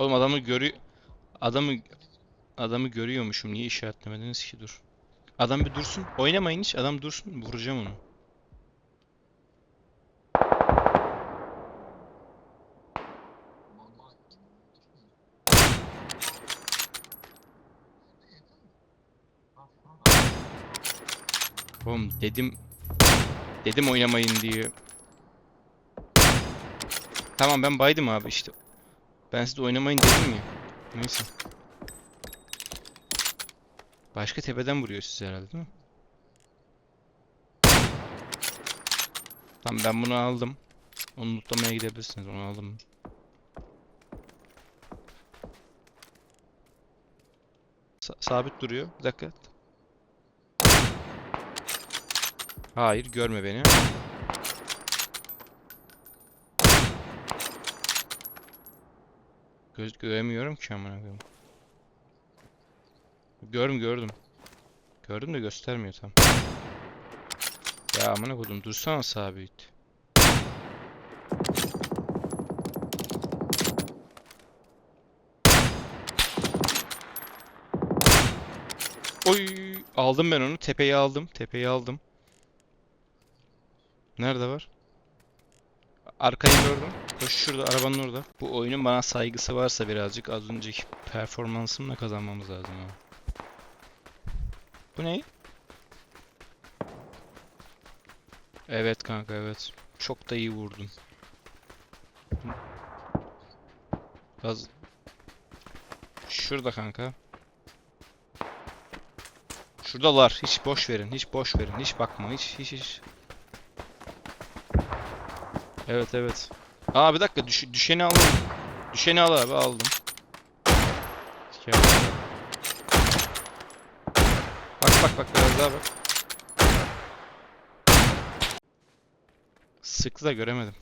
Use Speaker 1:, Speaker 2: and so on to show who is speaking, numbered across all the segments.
Speaker 1: Oğlum adamı görü adamı adamı görüyormuşum. Niye işaretlemediniz ki dur. Adam bir dursun. Oynamayın hiç. Adam dursun. Vuracağım onu. Oğlum dedim dedim oynamayın diye. Tamam ben baydım abi işte. Ben size oynamayın dedim ya. Neyse. Başka tepeden vuruyor sizi herhalde değil mi? Tamam ben bunu aldım. Onu lootlamaya gidebilirsiniz. Onu aldım. Sa- sabit duruyor. Bir dakika. Hayır görme beni. Göz göremiyorum ki amına koyayım. Gördüm gördüm. Gördüm de göstermiyor tam. Ya amına koydum dursana sabit. Oy aldım ben onu. Tepeyi aldım. Tepeyi aldım. Nerede var? Arkayı gördüm. Koş şurada arabanın orada. Bu oyunun bana saygısı varsa birazcık az önceki performansımla kazanmamız lazım abi. Bu ne? Evet kanka evet. Çok da iyi vurdun. Gaz... Şurada kanka. Şuradalar. Hiç boş verin. Hiç boş verin. Hiç bakma. Hiç hiç hiç. Evet evet. Aa bir dakika düş düşeni alalım. Düşeni al abi aldım. Bak bak bak biraz daha bak. Sıktı da göremedim.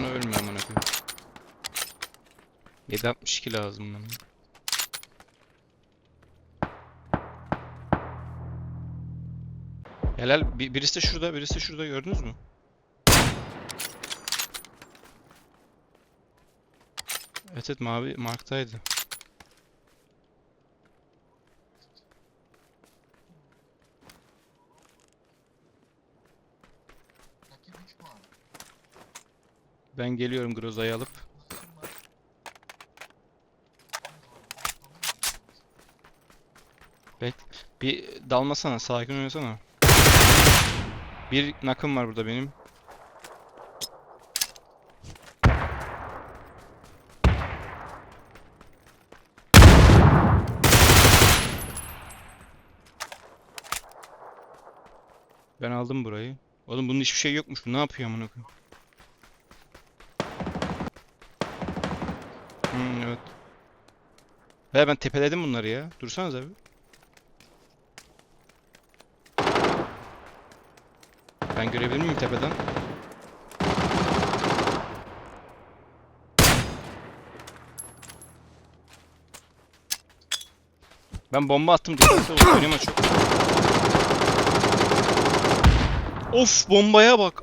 Speaker 1: Alan ölmüyor amına koyayım. 762 lazım bana. Helal. Bir, birisi de şurada, birisi de şurada gördünüz mü? Evet evet mavi marktaydı. Ben geliyorum Groza'yı alıp. Bek bir dalmasana, sakin oynasana. Bir nakım var burada benim. Ben aldım burayı. Oğlum bunun hiçbir şey yokmuş. Ne yapıyor amına koyayım? Hmm, evet. He ben tepeledim bunları ya. Dursanız abi. Ben görebilir miyim tepeden? Ben bomba attım dikkatli. Of bombaya bak.